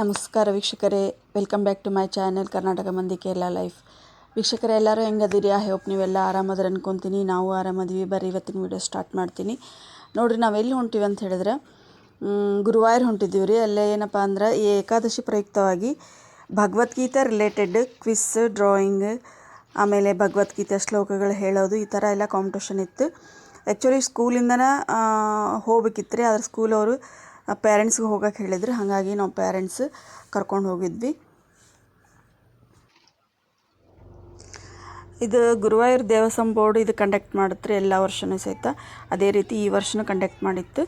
ನಮಸ್ಕಾರ ವೀಕ್ಷಕರೇ. Welcome back to my channel Karnataka ಮಂದಿ ಕೇರಳ ಲೈಫ್ ವೀಕ್ಷಕರೇ, ಎಲ್ಲರೂ ಹೆಂಗದಿರಿ? ಐ ಹೋಪ್ ನೀವೆಲ್ಲ ಆರಾಮದ್ರೆ ಅನ್ಕೊತೀನಿ. ನಾವು ಆರಾಮದೀವಿ. ಬರ್ರಿ, ಇವತ್ತಿನ ವೀಡಿಯೋ ಸ್ಟಾರ್ಟ್ ಮಾಡ್ತೀನಿ. ನೋಡಿರಿ, ನಾವು ಎಲ್ಲಿ ಹೊಂಟೀವಿ ಅಂತ ಹೇಳಿದ್ರೆ ಗುರುವಾರ ಹೊಂಟಿದ್ದೀವಿ ರೀ. ಅಲ್ಲೇ ಏನಪ್ಪ ಅಂದ್ರೆ ಈ ಏಕಾದಶಿ ಪ್ರಯುಕ್ತವಾಗಿ ಭಗವದ್ಗೀತೆ ರಿಲೇಟೆಡ್ ಕ್ವಿಸ್ ಡ್ರಾಯಿಂಗ್ ಆಮೇಲೆ ಭಗವದ್ಗೀತೆ ಶ್ಲೋಕಗಳು ಹೇಳೋದು, ಈ ಥರ ಎಲ್ಲ ಕಾಂಪಿಟೇಷನ್ ಇತ್ತು. ಆ್ಯಕ್ಚುಲಿ ಸ್ಕೂಲಿಂದನೇ ಹೋಗ್ಬೇಕಿತ್ತು ರೀ. ಆದ್ರೆ ಸ್ಕೂಲ್ ಅವರು ಪೇರೆಂಟ್ಸ್ಗೆ ಹೋಗಕ್ಕೆ ಹೇಳಿದ್ರು. ಹಾಗಾಗಿ ನಾವು ಪೇರೆಂಟ್ಸ್ ಕರ್ಕೊಂಡು ಹೋಗಿದ್ವಿ. ಇದು ಗುರುವಾಯೂರು ದೇವಸ್ಥಾನ ಬೋರ್ಡ್ ಇದು ಕಂಡಕ್ಟ್ ಮಾಡುತ್ತೆ ಎಲ್ಲ ವರ್ಷನೂ ಸಹಿತ ಅದೇ ರೀತಿ ಈ ವರ್ಷನೂ ಕಂಡಕ್ಟ್ ಮಾಡಿತ್ತು.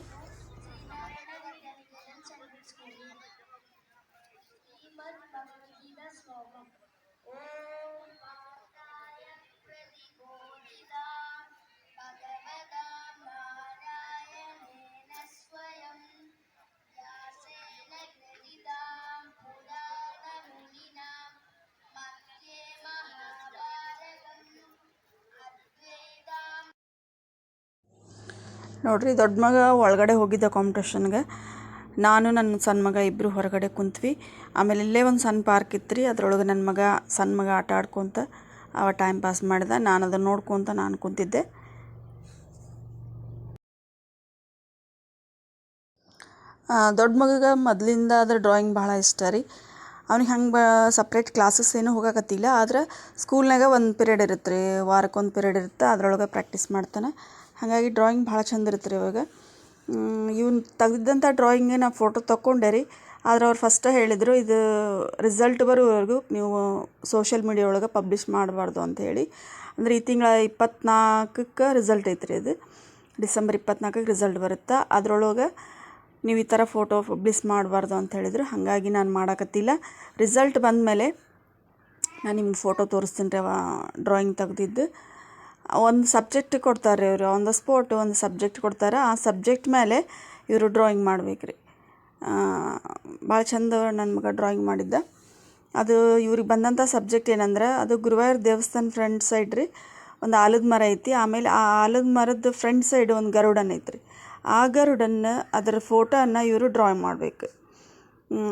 ನೋಡ್ರಿ, ದೊಡ್ಡ ಮಗ ಒಳಗಡೆ ಹೋಗಿದ್ದ ಕಾಂಪಿಟೇಷನ್ಗೆ ನಾನು, ನನ್ನ ಸಣ್ಣ ಮಗ ಇಬ್ಬರು ಹೊರಗಡೆ ಕುಂತ್ವಿ. ಆಮೇಲೆ ಇಲ್ಲೇ ಒಂದು ಸಣ್ಣ ಪಾರ್ಕ್ ಇತ್ತು ರೀ ಅದರೊಳಗೆ ನನ್ನ ಮಗ, ಸಣ್ಣ ಮಗ ಆಟ ಆಡ್ಕೊತ ಅವ ಟೈಮ್ ಪಾಸ್ ಮಾಡಿದ. ನಾನು ಅದನ್ನು ನೋಡ್ಕೊತ ನಾನು ಕುಂತಿದ್ದೆ. ದೊಡ್ಡ ಮಗಗೆ ಮೊದಲಿಂದ ಅದ್ರ ಡ್ರಾಯಿಂಗ್ ಭಾಳ ಇಷ್ಟ ರೀ. ಅವ್ನಿಗೆ ಹಂಗೆ ಬ ಸಪ್ರೇಟ್ ಕ್ಲಾಸಸ್ ಏನೂ ಹೋಗಕತ್ತಿಲ್ಲ. ಆದ್ರೆ ಸ್ಕೂಲ್ನಾಗ ಒಂದು ಪಿರಿಯಡ್ ಇರುತ್ತೆ ರೀ ವಾರಕ್ಕೊಂದು ಪಿರಿಯಡ್ ಇರುತ್ತೆ, ಅದರೊಳಗೆ ಪ್ರಾಕ್ಟೀಸ್ ಮಾಡ್ತಾನೆ. ಹಾಗಾಗಿ ಡ್ರಾಯಿಂಗ್ ಭಾಳ ಚಂದ ಇರುತ್ತೆ ರೀ ಇವಾಗ. ಇವ್ನು ತೆಗ್ದಿದ್ದಂಥ ಡ್ರಾಯಿಂಗೇ ನಾ ಫೋಟೋ ತಕ್ಕೊಂಡೆ ರೀ. ಆದ್ರೆ ಅವ್ರು ಫಸ್ಟ ಹೇಳಿದರು, ಇದು ರಿಸಲ್ಟ್ ಬರೋವರೆಗೂ ನೀವು ಸೋಷಿಯಲ್ ಮೀಡಿಯಾ ಒಳಗೆ ಪಬ್ಲಿಷ್ ಮಾಡಬಾರ್ದು ಹೇಳಿ. ಅಂದರೆ ಈ ತಿಂಗಳ ಇಪ್ಪತ್ನಾಲ್ಕಕ್ಕೆ ರಿಸಲ್ಟ್ ಐತೆ ರೀ ಅದು. ಡಿಸೆಂಬರ್ ಇಪ್ಪತ್ನಾಲ್ಕಕ್ಕೆ ರಿಸಲ್ಟ್ ಬರುತ್ತೆ. ಅದರೊಳಗೆ ನೀವು ಈ ಥರ ಫೋಟೋ ಪಬ್ಲಿಷ್ ಮಾಡಬಾರ್ದು ಅಂತ ಹೇಳಿದ್ರು. ಹಾಗಾಗಿ ನಾನು ಮಾಡಕತ್ತಿಲ್ಲ. ರಿಸಲ್ಟ್ ಬಂದಮೇಲೆ ನಾನು ನಿಮ್ಗೆ ಫೋಟೋ ತೋರಿಸ್ತೀನಿ ರೀ ಅವ ಡ್ರಾಯಿಂಗ್ ತೆಗ್ದಿದ್ದು. ಒಂದು ಸಬ್ಜೆಕ್ಟ್ ಕೊಡ್ತಾರೆ ಇವರು ಆನ್ ದ ಸ್ಪಾಟ್ ಒಂದು ಸಬ್ಜೆಕ್ಟ್ ಕೊಡ್ತಾರೆ, ಆ ಸಬ್ಜೆಕ್ಟ್ ಮೇಲೆ ಇವರು ಡ್ರಾಯಿಂಗ್ ಮಾಡ್ಬೇಕು ರೀ. ಭಾಳ ಚಂದ ನನ್ನ ಮಗ ಡ್ರಾಯಿಂಗ್ ಮಾಡಿದ್ದ. ಅದು ಇವ್ರಿಗೆ ಬಂದಂಥ ಸಬ್ಜೆಕ್ಟ್ ಏನಂದ್ರೆ, ಅದು ಗುರುವಾಯೂರ್ ದೇವಸ್ಥಾನ ಫ್ರಂಟ್ ಸೈಡ್ ರೀ, ಒಂದು ಆಲದ ಮರ ಐತಿ. ಆಮೇಲೆ ಆ ಆಲದ ಮರದ ಫ್ರಂಟ್ ಸೈಡ್ ಒಂದು ಗರುಡನ್ ಐತ್ರಿ. ಆ ಗರುಡನ್ನ, ಅದರ ಫೋಟೋನ ಇವರು ಡ್ರಾಯಿಂಗ್ ಮಾಡಬೇಕು.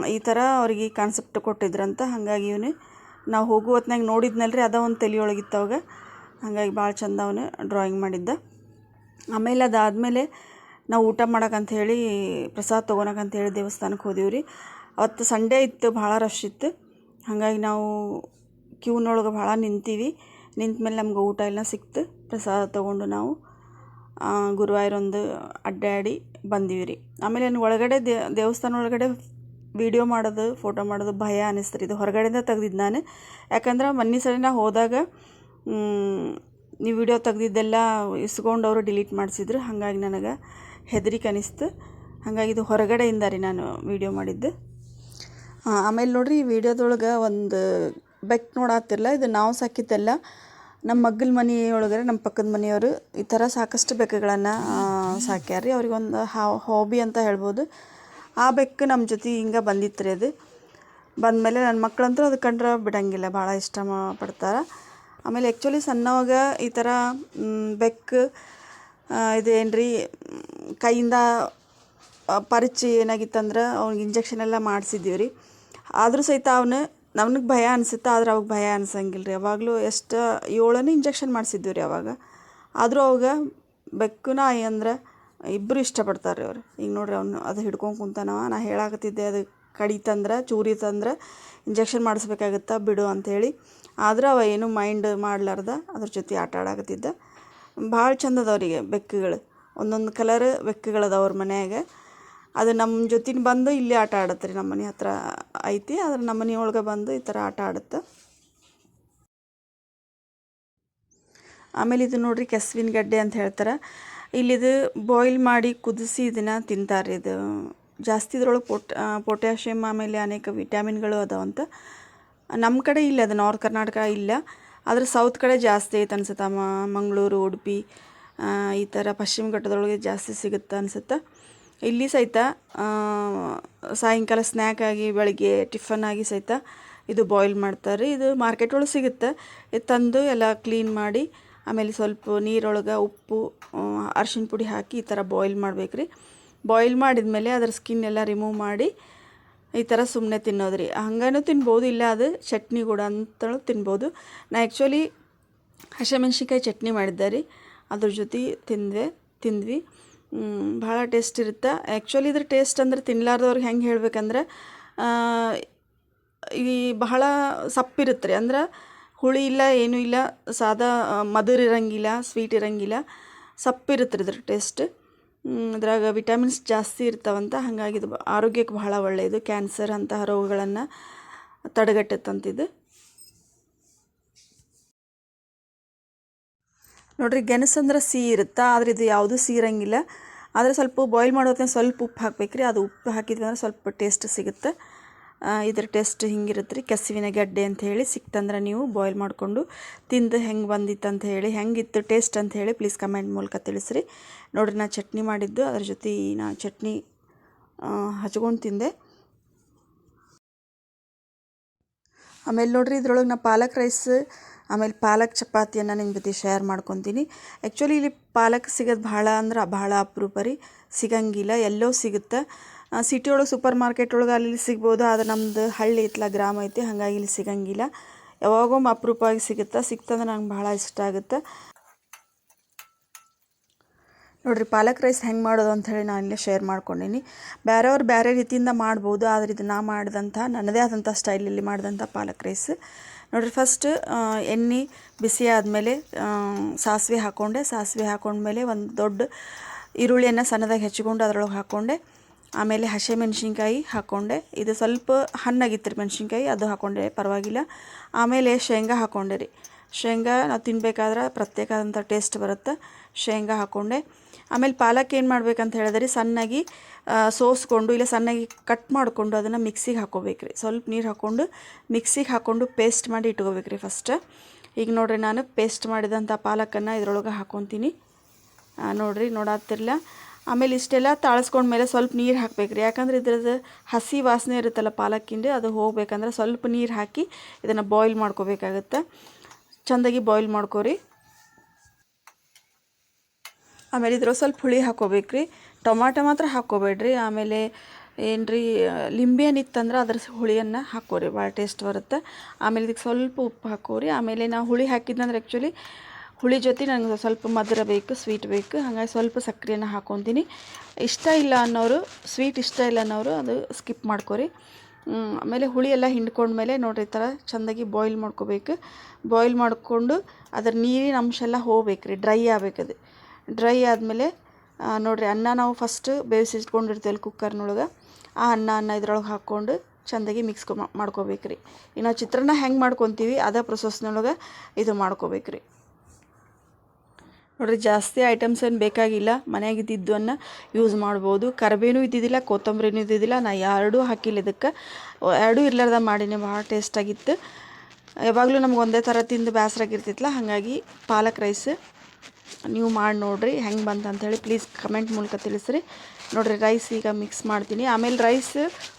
ಈ ಥರ ಅವ್ರಿಗೆ ಕಾನ್ಸೆಪ್ಟ್ ಕೊಟ್ಟಿದ್ರಂತ, ಹಾಗಾಗಿ ಇವನು, ನಾವು ಹೋಗುವ ಹೊತ್ನಾಗ ನೋಡಿದ್ನಲ್ರಿ, ಅದ ಒಂದು ತಲೆಯೊಳಗಿತ್ತು ಅವಾಗ. ಹಾಗಾಗಿ ಭಾಳ ಚಂದ ಅವನು ಡ್ರಾಯಿಂಗ್ ಮಾಡಿದ್ದ. ಆಮೇಲೆ ಅದಾದಮೇಲೆ ನಾವು ಊಟ ಮಾಡಕ್ಕಂತ ಹೇಳಿ, ಪ್ರಸಾದ ತೊಗೊಳಕಂತ ಹೇಳಿ ದೇವಸ್ಥಾನಕ್ಕೆ ಹೋದೀವಿ ರೀ ಅವತ್ತು ಸಂಡೇ ಇತ್ತು, ಭಾಳ ರಶ್ ಇತ್ತು. ಹಾಗಾಗಿ ನಾವು ಕ್ಯೂನೊಳಗೆ ಭಾಳ ನಿಂತೀವಿ. ನಿಂತ ಮೇಲೆ ನಮ್ಗೆ ಊಟ ಎಲ್ಲ ಸಿಕ್ತು, ಪ್ರಸಾದ ತೊಗೊಂಡು ನಾವು ಗುರುವಾಯೂರೊಂದು ಅಡ್ಡಾಡಿ ಬಂದೀವಿ ರೀ ಆಮೇಲೆ ಏನು ಒಳಗಡೆ ದೇವಸ್ಥಾನ ಒಳಗಡೆ ವಿಡಿಯೋ ಮಾಡೋದು ಫೋಟೋ ಮಾಡೋದು ಭಯ ಅನ್ನಿಸ್ತು ರೀ ಇದು ಹೊರಗಡೆಯಿಂದ ತೆಗ್ದಿದ್ದು ನಾನು. ಯಾಕಂದ್ರೆ ಮೊನ್ನೆ ಸರಿ ನಾ ಹೋದಾಗ ನೀವು ವಿಡಿಯೋ ತೆಗ್ದಿದ್ದೆಲ್ಲ ಇಸ್ಕೊಂಡು ಅವರು ಡಿಲೀಟ್ ಮಾಡಿಸಿದ್ರು. ಹಾಗಾಗಿ ನನಗೆ ಹೆದರಿಕೆ ಅನಿಸ್ತು ಹಾಗಾಗಿ ಇದು ಹೊರಗಡೆಯಿಂದ ರೀ ನಾನು ವಿಡಿಯೋ ಮಾಡಿದ್ದು. ಆಮೇಲೆ ನೋಡಿರಿ, ಈ ವಿಡಿಯೋದೊಳಗೆ ಒಂದು ಬೆಕ್ ನೋಡತ್ತಿರಲ್ಲ ಇದು ನಾವು ಸಾಕಿದ್ದೆಲ್ಲ. ನಮ್ಮ ಮಗ್ಗಲ ಮನೆಯೊಳಗರೆ ನಮ್ಮ ಪಕ್ಕದ ಮನೆಯವರು ಈ ಥರ ಸಾಕಷ್ಟು ಬೆಕ್ಕುಗಳನ್ನು ಸಾಕ್ಯಾರ ರೀ ಅವ್ರಿಗೊಂದು ಹಾಬಿ ಅಂತ ಹೇಳ್ಬೋದು. ಆ ಬೆಕ್ಕು ನಮ್ಮ ಜೊತೆ ಹಿಂಗೆ ಬಂದಿತ್ತು ರೀ ಅದು. ಬಂದಮೇಲೆ ನನ್ನ ಮಕ್ಕಳಂತೂ ಅದು ಕಂಡ್ರೆ ಬಿಡಂಗಿಲ್ಲ ಭಾಳ ಇಷ್ಟ ಪಡ್ತಾರೆ. ಆಮೇಲೆ ಆ್ಯಕ್ಚುಲಿ ಸಣ್ಣವಾಗ ಈ ಥರ ಬೆಕ್ಕು ಇದೇನ್ರಿ ಇದೇನು ಕೈಯಿಂದ ಪರಿಚಿ ಏನಾಗಿತ್ತಂದ್ರೆ ಅವ್ನಿಗೆ ಇಂಜೆಕ್ಷನ್ ಎಲ್ಲ ಮಾಡಿಸಿದ್ದೀವಿ ರೀ ಆದರೂ ಸಹಿತ ಅವನು ನಮ್ಗೆ ಭಯ ಅನಿಸುತ್ತೆ, ಆದ್ರೆ ಅವಾಗ ಭಯ ಅನ್ಸಂಗಿಲ್ಲ ರೀ ಯಾವಾಗಲೂ ಎಷ್ಟು, ಏಳನೇ ಇಂಜೆಕ್ಷನ್ ಮಾಡಿಸಿದ್ದೀವಿ ರೀ ಅವಾಗ. ಆದರೂ ಅವಾಗ ಬೆಕ್ಕು ನಾಯಿ ಅಂದ್ರೆ ಇಬ್ಬರು ಇಷ್ಟಪಡ್ತಾರೆ ರೀ ಅವ್ರು. ಈಗ ನೋಡ್ರಿ ಅವನು ಅದು ಹಿಡ್ಕೊಂಡು ಕುಂತಾನವ ನಾ ಹೇಳಾಕತ್ತಿದ್ದೆ, ಅದು ಕಡಿತಂದ್ರೆ ಚೂರಿತಂದ್ರೆ ಇಂಜೆಕ್ಷನ್ ಮಾಡಿಸ್ಬೇಕಾಗತ್ತೆ ಬಿಡು ಅಂಥೇಳಿ ಆದ್ರೆ ಅವ ಏನು ಮೈಂಡ್ ಮಾಡ್ಲಾರ್ದ, ಅದ್ರ ಜೊತೆ ಆಟ ಆಡಾಕತ್ತಿದ್ದ. ಭಾಳ ಚಂದದ ಅವರಿಗೆ ಬೆಕ್ಕುಗಳು. ಒಂದೊಂದು ಕಲರ್ ಬೆಕ್ಕುಗಳದಾವ ಅವ್ರ ಮನ್ಯಾಗ. ಅದು ನಮ್ಮ ಜೊತಿನ ಬಂದು ಇಲ್ಲಿ ಆಟ ಆಡತ್ತೆ ರೀ ನಮ್ಮ ಮನೆ ಹತ್ರ ಐತಿ, ಆದ್ರೆ ನಮ್ಮ ಮನೆ ಒಳಗೆ ಬಂದು ಈ ಥರ ಆಟ ಆಡುತ್ತೆ. ಆಮೇಲೆ ಇದು ನೋಡ್ರಿ ಕೆಸ್ವಿನ ಗಡ್ಡೆ ಅಂತ ಹೇಳ್ತಾರೆ. ಇಲ್ಲಿದು ಬಾಯ್ಲ್ ಮಾಡಿ ಕುದಿಸಿ ಇದನ್ನು ತಿಂತಾರೆ ಇದು. ಜಾಸ್ತಿ ಇದ್ರೊಳಗೆ ಪೊಟ್ ಪೊಟ್ಯಾಷಿಯಮ್ ಆಮೇಲೆ ಅನೇಕ ವಿಟ್ಯಾಮಿನ್ಗಳು ಅದಾವಂತ ನಮ್ಮ ಕಡೆ ಇಲ್ಲ, ಅದು ನಾರ್ತ್ ಕರ್ನಾಟಕ ಇಲ್ಲ. ಆದರೆ ಸೌತ್ ಕಡೆ ಜಾಸ್ತಿ ಐತೆ ಅನ್ಸುತ್ತೆ. ಮಂಗಳೂರು, ಉಡುಪಿ ಈ ಥರ ಪಶ್ಚಿಮ ಘಟ್ಟದೊಳಗೆ ಜಾಸ್ತಿ ಸಿಗುತ್ತೆ ಅನ್ಸುತ್ತೆ. ಇಲ್ಲಿ ಸಹಿತ ಸಾಯಂಕಾಲ ಸ್ನ್ಯಾಕ್ ಆಗಿ ಬೆಳಗ್ಗೆ ಟಿಫನ್ ಆಗಿ ಸಹಿತ ಇದು ಬಾಯ್ಲ್ ಮಾಡ್ತಾರೆ. ಇದು ಮಾರ್ಕೆಟ್ ಒಳಗೆ ಸಿಗುತ್ತೆ. ಇದು ತಂದು ಎಲ್ಲ ಕ್ಲೀನ್ ಮಾಡಿ, ಆಮೇಲೆ ಸ್ವಲ್ಪ ನೀರೊಳಗೆ ಉಪ್ಪು ಅರ್ಶಿಣ ಪುಡಿ ಹಾಕಿ ಈ ಥರ ಬಾಯ್ಲ್ ಮಾಡ್ಬೇಕು ರೀ ಬಾಯ್ಲ್ ಮಾಡಿದ್ಮೇಲೆ ಅದ್ರ ಸ್ಕಿನ್ ಎಲ್ಲ ರಿಮೂವ್ ಮಾಡಿ ಈ ಥರ ಸುಮ್ಮನೆ ತಿನ್ನೋದು ರೀ ಹಂಗನೂ ತಿನ್ಬೋದು, ಇಲ್ಲ ಅದು ಚಟ್ನಿ ಕೂಡ ಅಂತಲೂ ತಿನ್ಬೋದು. ನಾ ಆ್ಯಕ್ಚುಲಿ ಹಸಿಮೆಣ್ಸಿನ್ಕಾಯಿ ಚಟ್ನಿ ಮಾಡಿದ್ದೆ ರೀ. ಅದ್ರ ಜೊತೆ ತಿಂದ್ವಿ. ತಿಂದ್ವಿ ಭಾಳ ಟೇಸ್ಟ್ ಇರುತ್ತೆ? ಆ್ಯಕ್ಚುಲಿ ಇದ್ರ ಟೇಸ್ಟ್ ಅಂದ್ರೆ ತಿನ್ಲಾರ್ದವ್ರಿಗೆ ಹೆಂಗೆ ಹೇಳ್ಬೇಕಂದ್ರೆ ಈ ಬಹಳ ಸಪ್ಪಿರುತ್ತೆ ರೀ. ಅಂದ್ರೆ ಹುಳಿ ಇಲ್ಲ, ಏನೂ ಇಲ್ಲ, ಸಾದಾ ಮಧುರ ಇರಂಗಿಲ್ಲ ಸ್ವೀಟ್ ಇರಂಗಿಲ್ಲ ಸಪ್ಪಿರುತ್ತೆ ಇದ್ರ ಟೇಸ್ಟ್ ಇದ್ರಾಗ ವಿಟಮಿನ್ಸ್ ಜಾಸ್ತಿ ಇರ್ತಾವಂತ, ಹಾಗಾಗಿ ಇದು ಆರೋಗ್ಯಕ್ಕೆ ಬಹಳ ಒಳ್ಳೆಯದು ಕ್ಯಾನ್ಸರ್ ಅಂತಹ ರೋಗಗಳನ್ನು ತಡೆಗಟ್ಟುತ್ತಂತಿದ್ದು. ನೋಡ್ರಿ, ಗೆಣಸು ಅಂದ್ರೆ ಸಿಹಿ ಇರುತ್ತಾ? ಆದರೆ ಇದು ಯಾವುದೂ ಸಿಹಿ ಇರಂಗಿಲ್ಲ. ಆದರೆ ಸ್ವಲ್ಪ ಬಾಯ್ಲ್ ಮಾಡೋ ಹೊತ್ತಿನಾಗ ಸ್ವಲ್ಪ ಉಪ್ಪು ಹಾಕ್ಬೇಕು ರೀ ಅದು ಉಪ್ಪು ಹಾಕಿದ್ವಿ ಅಂದ್ರೆ ಸ್ವಲ್ಪ ಟೇಸ್ಟ್ ಸಿಗುತ್ತೆ. ಇದ್ರ ಟೇಸ್ಟ್ ಹಿಂಗಿರುತ್ತೆ ರೀ ಕೆಸುವಿನ ಗಡ್ಡೆ ಅಂತ ಹೇಳಿ ಸಿಕ್ತಂದ್ರೆ ನೀವು ಬಾಯ್ಲ್ ಮಾಡಿಕೊಂಡು ತಿಂದು ಹೆಂಗೆ ಬಂದಿತ್ತು ಅಂತ ಹೇಳಿ, ಹೆಂಗಿತ್ತು ಟೇಸ್ಟ್ ಅಂತ ಹೇಳಿ ಪ್ಲೀಸ್ ಕಮೆಂಟ್ ಮೂಲಕ ತಿಳಿಸ್ರಿ. ನೋಡಿರಿ, ನಾ ಚಟ್ನಿ ಮಾಡಿದ್ದು, ಅದ್ರ ಜೊತೆ ನಾ ಚಟ್ನಿ ಹಚ್ಕೊಂಡು ತಿಂದೆ. ಆಮೇಲೆ ನೋಡ್ರಿ, ಇದ್ರೊಳಗೆ ನಾ ಪಾಲಕ್ ರೈಸ್, ಆಮೇಲೆ ಪಾಲಕ್ ಚಪಾತಿಯನ್ನು ನಿಮ್ಮ ಜೊತೆ ಶೇರ್ ಮಾಡ್ಕೊತೀನಿ. ಆ್ಯಕ್ಚುಲಿ ಇಲ್ಲಿ ಪಾಲಕ್ ಸಿಗೋದು ಭಾಳ ಅಂದ್ರೆ ಭಾಳ ಅಪರೂಪ ರೀ, ಸಿಗಂಗಿಲ್ಲ, ಎಲ್ಲೋ ಸಿಗುತ್ತೆ. ಸಿಟಿ ಒಳಗೆ ಸೂಪರ್ ಮಾರ್ಕೆಟ್ ಒಳಗೆ ಅಲ್ಲಿ ಸಿಗ್ಬೋದು, ಆದರೆ ನಮ್ದು ಹಳ್ಳಿ ಐತ್ಲ ಗ್ರಾಮ ಐತಿ, ಹಾಗಾಗಿ ಇಲ್ಲಿ ಸಿಗಂಗಿಲ್ಲ. ಯಾವಾಗೊಮ್ಮೆ ಅಪರೂಪವಾಗಿ ಸಿಗುತ್ತೆ, ಸಿಕ್ತಂದ್ರೆ ನಂಗೆ ಭಾಳ ಇಷ್ಟ ಆಗುತ್ತೆ. ನೋಡಿರಿ, ಪಾಲಕ್ ರೈಸ್ ಹೆಂಗೆ ಮಾಡೋದು ಅಂತ ಹೇಳಿ ನಾನು ಇಲ್ಲೇ ಶೇರ್ ಮಾಡ್ಕೊಂಡೀನಿ. ಬೇರೆಯವ್ರು ಬೇರೆ ರೀತಿಯಿಂದ ಮಾಡ್ಬೋದು, ಆದರೆ ಇದು ನಾ ಮಾಡಿದಂಥ ನನ್ನದೇ ಆದಂಥ ಸ್ಟೈಲಲ್ಲಿ ಮಾಡಿದಂಥ ಪಾಲಕ್ ರೈಸ್. ನೋಡಿರಿ ಫಸ್ಟ್ ಎಣ್ಣೆ ಬಿಸಿ ಆದಮೇಲೆ ಸಾಸಿವೆ ಹಾಕ್ಕೊಂಡೆ ಸಾಸಿವೆ ಹಾಕೊಂಡ್ಮೇಲೆ ಒಂದು ದೊಡ್ಡ ಈರುಳ್ಳಿಯನ್ನು ಸಣ್ಣದಾಗಿ ಹೆಚ್ಚಿಕೊಂಡು ಅದರೊಳಗೆ ಹಾಕ್ಕೊಂಡೆ ಆಮೇಲೆ ಹಸಿ ಮೆಣಸಿನ್ಕಾಯಿ ಹಾಕ್ಕೊಂಡೆ ಇದು ಸ್ವಲ್ಪ ಹಣ್ಣಾಗಿತ್ತು ರೀ ಮೆಣಸಿನ್ಕಾಯಿ, ಅದು ಹಾಕ್ಕೊಂಡೆ ಪರವಾಗಿಲ್ಲ. ಆಮೇಲೆ ಶೇಂಗಾ ಹಾಕ್ಕೊಂಡೆ ರೀ. ಶೇಂಗಾ ನಾವು ತಿನ್ಬೇಕಾದ್ರೆ ಪ್ರತ್ಯೇಕ ಆದಂಥ ಟೇಸ್ಟ್ ಬರುತ್ತೆ. ಶೇಂಗಾ ಹಾಕ್ಕೊಂಡೆ ಆಮೇಲೆ ಪಾಲಕ್ ಏನು ಮಾಡ್ಬೇಕಂತ ಹೇಳಿದ್ರೆ ಸಣ್ಣಾಗಿ ಸೋಸ್ಕೊಂಡು ಇಲ್ಲ ಸಣ್ಣಾಗಿ ಕಟ್ ಮಾಡಿಕೊಂಡು ಅದನ್ನು ಮಿಕ್ಸಿಗೆ ಹಾಕ್ಕೋಬೇಕು ರೀ. ಸ್ವಲ್ಪ ನೀರು ಹಾಕ್ಕೊಂಡು ಮಿಕ್ಸಿಗೆ ಹಾಕ್ಕೊಂಡು ಪೇಸ್ಟ್ ಮಾಡಿ ಇಟ್ಕೋಬೇಕು ರೀ ಫಸ್ಟ್ ಈಗ ನೋಡಿರಿ ನಾನು ಪೇಸ್ಟ್ ಮಾಡಿದಂಥ ಪಾಲಕನ್ನು ಇದ್ರೊಳಗೆ ಹಾಕ್ಕೊತೀನಿ ನೋಡಿರಿ ನೋಡತ್ತಿರಲ್ಲ ಆಮೇಲೆ ಇಷ್ಟೆಲ್ಲ ತಾಳಿಸ್ಕೊಂಡ್ಮೇಲೆ ಸ್ವಲ್ಪ ನೀರು ಹಾಕ್ಬೇಕು ರೀ ಯಾಕಂದ್ರೆ ಇದ್ರದ್ದು ಹಸಿ ವಾಸನೆ ಇರುತ್ತಲ್ಲ ಪಾಲಕ್ಕಿಂದು ಅದು ಹೋಗ್ಬೇಕಂದ್ರೆ ಸ್ವಲ್ಪ ನೀರು ಹಾಕಿ ಇದನ್ನು ಬಾಯ್ಲ್ ಮಾಡ್ಕೋಬೇಕಾಗತ್ತೆ. ಚೆಂದಾಗಿ ಬಾಯ್ಲ್ ಮಾಡ್ಕೋರಿ. ಆಮೇಲೆ ಇದ್ರೊಳಗೆ ಸ್ವಲ್ಪ ಹುಳಿ ಹಾಕೋಬೇಕ್ರಿ. ಟೊಮಾಟೊ ಮಾತ್ರ ಹಾಕ್ಕೋಬೇಡ್ರಿ. ಆಮೇಲೆ ಏನು ರೀ ಲಿಂಬೆ ಹಣ್ಣು ಇತ್ತಂದ್ರೆ ಅದ್ರ ಹುಳಿಯನ್ನು ಹಾಕ್ಕೋರಿ. ಭಾಳ ಟೇಸ್ಟ್ ಬರುತ್ತೆ. ಆಮೇಲೆ ಇದಕ್ಕೆ ಸ್ವಲ್ಪ ಉಪ್ಪು ಹಾಕೋರಿ. ಆಮೇಲೆ ನಾವು ಹುಳಿ ಹಾಕಿದ್ನಂದ್ರೆ ಆ್ಯಕ್ಚುಲಿ ಹುಳಿ ಜೊತೆ ನನಗೆ ಸ್ವಲ್ಪ ಮಧುರ ಬೇಕು ಸ್ವೀಟ್ ಬೇಕು. ಹಾಗಾಗಿ ಸ್ವಲ್ಪ ಸಕ್ಕರೆನ ಹಾಕೊತೀನಿ. ಇಷ್ಟ ಇಲ್ಲ ಅನ್ನೋರು ಸ್ವೀಟ್ ಇಷ್ಟ ಇಲ್ಲ ಅನ್ನೋರು ಅದು ಸ್ಕಿಪ್ ಮಾಡ್ಕೊರಿ. ಆಮೇಲೆ ಹುಳಿ ಎಲ್ಲ ಹಿಂಡ್ಕೊಂಡ್ಮೇಲೆ ನೋಡ್ರಿ ಈ ಥರ ಚೆಂದಾಗಿ ಬಾಯ್ಲ್ ಮಾಡ್ಕೋಬೇಕು. ಬಾಯ್ಲ್ ಮಾಡಿಕೊಂಡು ಅದರ ನೀರಿನ ಅಂಶ ಎಲ್ಲ ಹೋಗ್ಬೇಕು ರೀ ಡ್ರೈ ಆಗಬೇಕದು ಡ್ರೈ ಆದಮೇಲೆ ನೋಡಿರಿ ಅನ್ನ ನಾವು ಫಸ್ಟ್ ಬೇಯಿಸಿಟ್ಕೊಂಡಿರ್ತೇವೆ ಕುಕ್ಕರ್ನೊಳಗೆ ಆ ಅನ್ನ ಅನ್ನ ಇದ್ರೊಳಗೆ ಹಾಕ್ಕೊಂಡು ಚೆಂದಾಗಿ ಮಿಕ್ಸ್ ಮಾಡ್ಕೋಬೇಕು ರೀ ಇನ್ನು ಚಿತ್ರಾನ್ನ ಹೆಂಗೆ ಮಾಡ್ಕೊತೀವಿ, ಅದೇ ಪ್ರೊಸೆಸ್ನೊಳಗೆ ಇದು ಮಾಡ್ಕೋಬೇಕು ರೀ ನೋಡ್ರಿ, ಜಾಸ್ತಿ ಐಟಮ್ಸ್ ಏನು ಬೇಕಾಗಿಲ್ಲ. ಮನೆಯಾಗ ಇದ್ದಿದ್ದನ್ನು ಯೂಸ್ ಮಾಡ್ಬೋದು. ಕರಿಬೇವು ಇದ್ದಿದ್ದಿಲ್ಲ, ಕೊತ್ತಂಬರಿನೂ ಇದ್ದಿದ್ದಿಲ್ಲ. ನಾ ಎರಡೂ ಹಾಕಿಲ್ಲ ಇದಕ್ಕೆ. ಎರಡೂ ಇರ್ಲಾರ್ದ ಮಾಡೀನಿ. ಭಾಳ ಟೇಸ್ಟಾಗಿತ್ತು ಯಾವಾಗಲೂ ನಮ್ಗೆ ಒಂದೇ ಥರ ತಿಂದು ಬೇಸರಾಗಿರ್ತಿತ್ತಲ್ಲ ಹಾಗಾಗಿ ಪಾಲಕ್ ರೈಸ್ ನೀವು ಮಾಡಿ ನೋಡಿರಿ, ಹೆಂಗೆ ಬಂತು ಅಂಥೇಳಿ ಪ್ಲೀಸ್ ಕಮೆಂಟ್ ಮೂಲಕ ತಿಳಿಸ್ರಿ. ನೋಡಿರಿ ರೈಸ್ ಈಗ ಮಿಕ್ಸ್ ಮಾಡ್ತೀನಿ. ಆಮೇಲೆ ರೈಸ್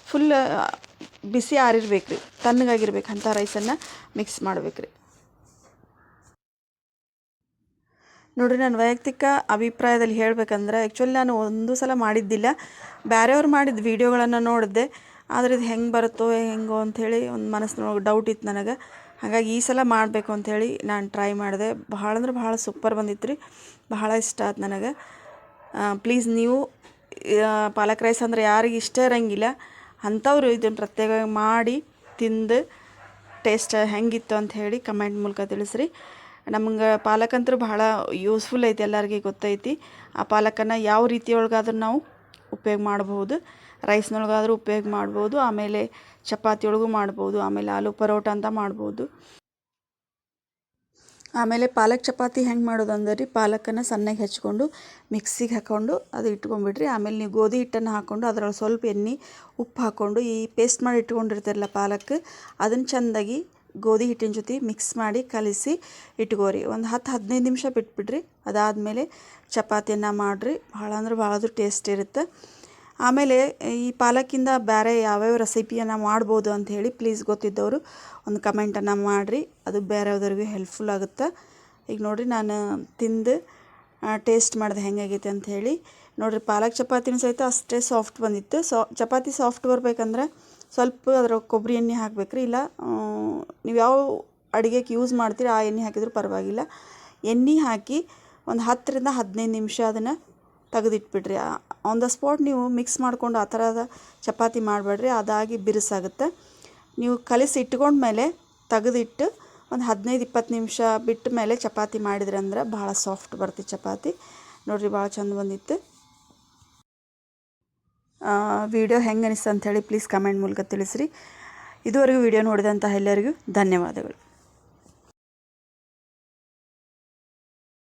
ಫುಲ್ ಬಿಸಿ ಆರಿರ್ಬೇಕು ರೀ ತಣ್ಣಗಾಗಿರ್ಬೇಕು ಅಂಥ ರೈಸನ್ನು ಮಿಕ್ಸ್ ಮಾಡ್ಬೇಕು ರೀ ನೋಡ್ರಿ, ನಾನು ವೈಯಕ್ತಿಕ ಅಭಿಪ್ರಾಯದಲ್ಲಿ ಹೇಳಬೇಕಂದ್ರೆ ಆ್ಯಕ್ಚುಲಿ ನಾನು ಒಂದು ಸಲ ಮಾಡಿದ್ದಿಲ್ಲ. ಬೇರೆಯವ್ರು ಮಾಡಿದ ವೀಡಿಯೋಗಳನ್ನು ನೋಡಿದ್ದೆ ಆದರೆ ಇದು ಹೆಂಗೆ ಬರುತ್ತೋ, ಹೆಂಗೋ ಅಂಥೇಳಿ ಒಂದು ಮನಸ್ಸಿನೊಳಗೆ ಡೌಟ್ ಇತ್ತು ನನಗೆ. ಹಾಗಾಗಿ ಈ ಸಲ ಮಾಡಬೇಕು ಅಂಥೇಳಿ ನಾನು ಟ್ರೈ ಮಾಡಿದೆ. ಭಾಳ ಅಂದ್ರೆ ಭಾಳ ಸೂಪರ್ ಬಂದಿತ್ತು ರೀ ಬಹಳ ಇಷ್ಟ ಆಯ್ತು ನನಗೆ. ಪ್ಲೀಸ್ ನೀವು ಪಾಲಕ್ ರೈಸ್ ಅಂದರೆ ಯಾರಿಗೆ ಇಷ್ಟ ಇರಂಗಿಲ್ಲ. ಅಂಥವ್ರು ಇದನ್ನು ಪ್ರತ್ಯೇಕವಾಗಿ ಮಾಡಿ ತಿಂದು ಟೇಸ್ಟ್ ಹೆಂಗಿತ್ತು ಅಂತ ಹೇಳಿ ಕಮೆಂಟ್ ಮೂಲಕ ತಿಳಿಸ್ರಿ. ನಮ್ಗೆ ಪಾಲಕಂತೂ ಭಾಳ ಯೂಸ್ಫುಲ್ ಐತಿ ಎಲ್ಲರಿಗೆ ಗೊತ್ತೈತಿ. ಆ ಪಾಲಕನ್ನು ಯಾವ ರೀತಿ ಒಳಗಾದ್ರೂ ನಾವು ಉಪಯೋಗ ಮಾಡ್ಬೋದು. ರೈಸ್ನೊಳಗಾದ್ರೂ ಉಪಯೋಗ ಮಾಡ್ಬೋದು. ಆಮೇಲೆ ಚಪಾತಿ ಒಳಗೂ ಮಾಡ್ಬೋದು. ಆಮೇಲೆ ಆಲೂ ಪರೋಟ ಅಂತ ಮಾಡ್ಬೋದು. ಆಮೇಲೆ ಪಾಲಕ್ ಚಪಾತಿ ಹೆಂಗೆ ಮಾಡೋದು ಅಂದರೆ ರೀ, ಪಾಲಕನ್ನು ಸಣ್ಣಗೆ ಹೆಚ್ಕೊಂಡು ಮಿಕ್ಸಿಗೆ ಹಾಕ್ಕೊಂಡು ಅದು ಇಟ್ಕೊಂಡ್ಬಿಡ್ರಿ. ಆಮೇಲೆ ನೀವು ಗೋಧಿ ಹಿಟ್ಟನ್ನು ಹಾಕ್ಕೊಂಡು ಅದರೊಳಗೆ ಸ್ವಲ್ಪ ಎಣ್ಣೆ, ಉಪ್ಪು ಹಾಕ್ಕೊಂಡು ಈ ಪೇಸ್ಟ್ ಮಾಡಿ ಇಟ್ಕೊಂಡಿರ್ತಾರಲ್ಲ ಪಾಲಕ್, ಅದನ್ನು ಚೆಂದಾಗಿ ಗೋಧಿ ಹಿಟ್ಟಿನ ಜೊತೆ ಮಿಕ್ಸ್ ಮಾಡಿ ಕಲಿಸಿ ಇಟ್ಕೋರಿ. ಒಂದು ಹತ್ತು ಹದಿನೈದು ನಿಮಿಷ ಬಿಟ್ಬಿಡ್ರಿ. ಅದಾದಮೇಲೆ ಚಪಾತಿಯನ್ನು ಮಾಡಿರಿ. ಭಾಳ ಅಂದ್ರೆ ಭಾಳ ಟೇಸ್ಟ್ ಇರುತ್ತೆ. ಆಮೇಲೆ ಈ ಪಾಲಕಿಂದ ಬೇರೆ ಯಾವ್ಯಾವ ರೆಸಿಪಿಯನ್ನು ಮಾಡ್ಬೋದು ಹೇಳಿ ಪ್ಲೀಸ್ ಗೊತ್ತಿದ್ದವರು ಒಂದು ಕಮೆಂಟನ್ನು ಮಾಡಿರಿ. ಅದು ಬೇರೆಯವ್ರಿಗೂ ಹೆಲ್ಪ್ಫುಲ್ ಆಗುತ್ತೆ. ಈಗ ನೋಡಿರಿ ನಾನು ತಿಂದು ಟೇಸ್ಟ್ ಮಾಡಿದೆ ಹೆಂಗಾಗೈತೆ ಅಂತ ಹೇಳಿ. ನೋಡಿರಿ ಪಾಲಕ್ ಚಪಾತಿನೂ ಸಹಿತ ಅಷ್ಟೇ ಸಾಫ್ಟ್ ಬಂದಿತ್ತು. ಸಾ ಚಪಾತಿ ಸಾಫ್ಟ್ ಬರ್ಬೇಕಂದ್ರೆ ಸ್ವಲ್ಪ ಅದ್ರಾಗ ಕೊಬ್ಬರಿ ಎಣ್ಣೆ ಹಾಕಬೇಕ್ರಿ. ಇಲ್ಲ ನೀವು ಯಾವ ಅಡುಗೆಗೆ ಯೂಸ್ ಮಾಡ್ತೀರಿ ಆ ಎಣ್ಣೆ ಹಾಕಿದರೂ ಪರವಾಗಿಲ್ಲ. ಎಣ್ಣೆ ಹಾಕಿ ಒಂದು ಹತ್ತರಿಂದ ಹದಿನೈದು ನಿಮಿಷ ಅದನ್ನು ತೆಗೆದಿಟ್ಬಿಡ್ರಿ. ಆನ್ ದ ಸ್ಪಾಟ್ ನೀವು ಮಿಕ್ಸ್ ಮಾಡ್ಕೊಂಡು ಆ ಥರದ ಚಪಾತಿ ಮಾಡಬೇಡ್ರಿ, ಅದಾಗಿ ಬಿರುಸಾಗುತ್ತೆ. ನೀವು ಕಲಿಸಿ ಇಟ್ಕೊಂಡ್ಮೇಲೆ ತೆಗೆದಿಟ್ಟು ಒಂದು ಹದಿನೈದು ಇಪ್ಪತ್ತು ನಿಮಿಷ ಬಿಟ್ಟ ಮೇಲೆ ಚಪಾತಿ ಮಾಡಿದ್ರಿ ಅಂದ್ರೆ ಭಾಳ ಸಾಫ್ಟ್ ಬರ್ತಿ ಚಪಾತಿ. ನೋಡಿರಿ ಭಾಳ ಚಂದ ಬಂದಿತ್ತು. ವಿಡಿಯೋ ಹೆಂಗೆ ಅನಿಸ್ತು ಅಂಥೇಳಿ ಪ್ಲೀಸ್ ಕಮೆಂಟ್ ಮೂಲಕ ತಿಳಿಸ್ರಿ. ಇದುವರೆಗೂ ವಿಡಿಯೋ ನೋಡಿದಂತಹ ಎಲ್ಲರಿಗೂ ಧನ್ಯವಾದಗಳು.